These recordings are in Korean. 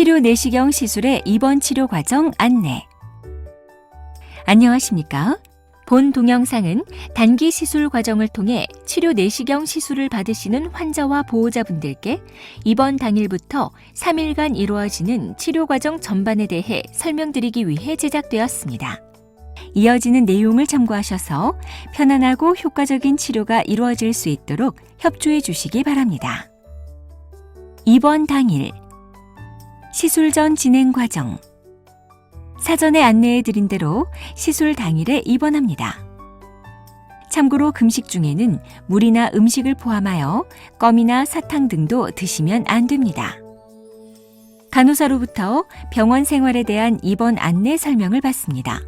치료 내시경 시술의 입원 치료 과정 안내. 안녕하십니까? 본 동영상은 단기 시술 과정을 통해 치료 내시경 시술을 받으시는 환자와 보호자분들께 입원 당일부터 3일간 이루어지는 치료 과정 전반에 대해 설명드리기 위해 제작되었습니다. 이어지는 내용을 참고하셔서 편안하고 효과적인 치료가 이루어질 수 있도록 협조해 주시기 바랍니다. 입원 당일 시술 전 진행 과정 사전에 안내해 드린 대로 시술 당일에 입원합니다. 참고로 금식 중에는 물이나 음식을 포함하여 껌이나 사탕 등도 드시면 안 됩니다. 간호사로부터 병원 생활에 대한 입원 안내 설명을 받습니다.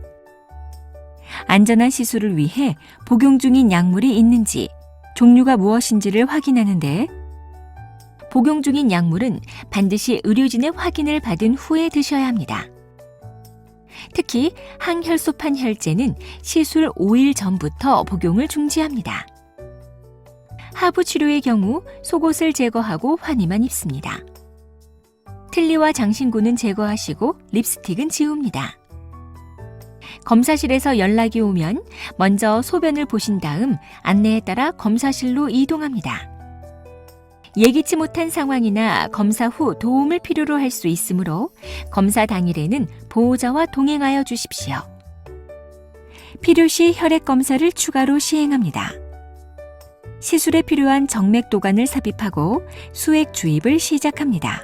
안전한 시술을 위해 복용 중인 약물이 있는지, 종류가 무엇인지를 확인하는데, 복용 중인 약물은 반드시 의료진의 확인을 받은 후에 드셔야 합니다. 특히 항혈소판 혈제는 시술 5일 전부터 복용을 중지합니다. 하부 치료의 경우 속옷을 제거하고 환희만 입습니다. 틀니와 장신구는 제거하시고 립스틱은 지웁니다. 검사실에서 연락이 오면 먼저 소변을 보신 다음 안내에 따라 검사실로 이동합니다. 예기치 못한 상황이나 검사 후 도움을 필요로 할 수 있으므로 검사 당일에는 보호자와 동행하여 주십시오. 필요시 혈액 검사를 추가로 시행합니다. 시술에 필요한 정맥 도관을 삽입하고 수액 주입을 시작합니다.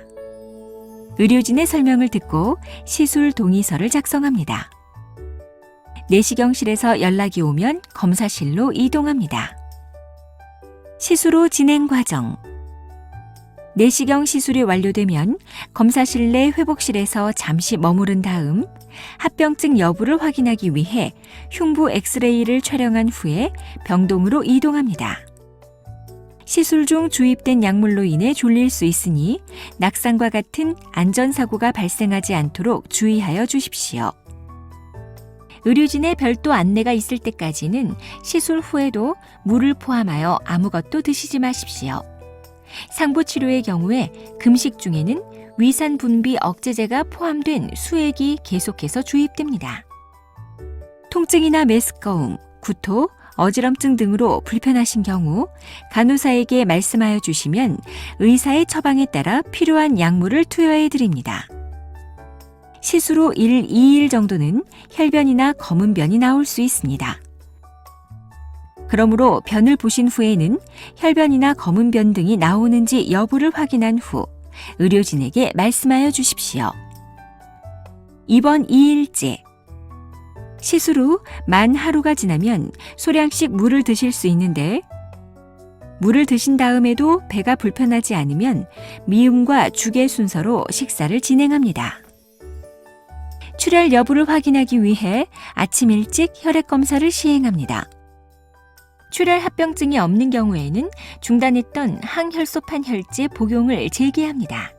의료진의 설명을 듣고 시술 동의서를 작성합니다. 내시경실에서 연락이 오면 검사실로 이동합니다. 시술 후 진행 과정 내시경 시술이 완료되면 검사실 내 회복실에서 잠시 머무른 다음 합병증 여부를 확인하기 위해 흉부 엑스레이를 촬영한 후에 병동으로 이동합니다. 시술 중 주입된 약물로 인해 졸릴 수 있으니 낙상과 같은 안전사고가 발생하지 않도록 주의하여 주십시오. 의료진의 별도 안내가 있을 때까지는 시술 후에도 물을 포함하여 아무것도 드시지 마십시오. 상부 치료의 경우에 금식 중에는 위산 분비 억제제가 포함된 수액이 계속해서 주입됩니다. 통증이나 메스꺼움, 구토, 어지럼증 등으로 불편하신 경우 간호사에게 말씀하여 주시면 의사의 처방에 따라 필요한 약물을 투여해 드립니다. 시술 후 1, 2일 정도는 혈변이나 검은 변이 나올 수 있습니다. 그러므로 변을 보신 후에는 혈변이나 검은 변 등이 나오는지 여부를 확인한 후 의료진에게 말씀하여 주십시오. 입원 2일째 시술 후 만 하루가 지나면 소량씩 물을 드실 수 있는데 물을 드신 다음에도 배가 불편하지 않으면 미음과 죽의 순서로 식사를 진행합니다. 출혈 여부를 확인하기 위해 아침 일찍 혈액 검사를 시행합니다. 출혈 합병증이 없는 경우에는 중단했던 항혈소판 혈제 복용을 재개합니다.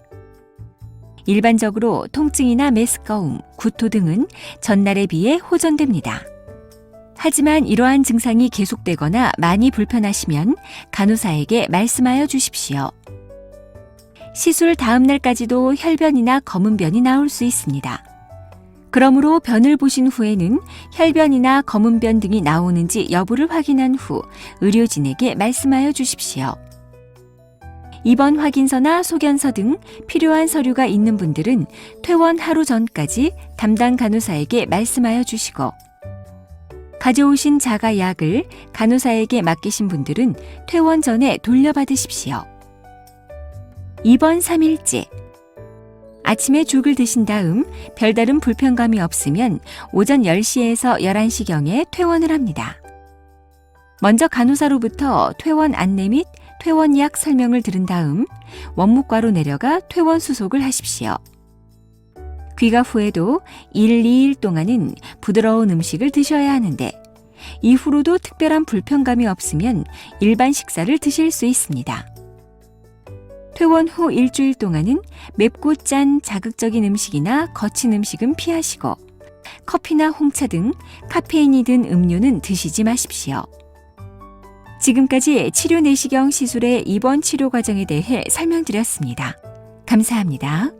일반적으로 통증이나 메스꺼움, 구토 등은 전날에 비해 호전됩니다. 하지만 이러한 증상이 계속되거나 많이 불편하시면 간호사에게 말씀하여 주십시오. 시술 다음 날까지도 혈변이나 검은 변이 나올 수 있습니다. 그러므로 변을 보신 후에는 혈변이나 검은 변 등이 나오는지 여부를 확인한 후 의료진에게 말씀하여 주십시오. 입원 확인서나 소견서 등 필요한 서류가 있는 분들은 퇴원 하루 전까지 담당 간호사에게 말씀하여 주시고 가져오신 자가 약을 간호사에게 맡기신 분들은 퇴원 전에 돌려받으십시오. 입원 3일째 아침에 죽을 드신 다음 별다른 불편감이 없으면 오전 10시에서 11시경에 퇴원을 합니다. 먼저 간호사로부터 퇴원 안내 및 퇴원약 설명을 들은 다음 원무과로 내려가 퇴원 수속을 하십시오. 귀가 후에도 1, 2일 동안은 부드러운 음식을 드셔야 하는데 이후로도 특별한 불편감이 없으면 일반 식사를 드실 수 있습니다. 퇴원 후 일주일 동안은 맵고 짠 자극적인 음식이나 거친 음식은 피하시고 커피나 홍차 등 카페인이 든 음료는 드시지 마십시오. 지금까지 치료 내시경 시술의 입원 치료 과정에 대해 설명드렸습니다. 감사합니다.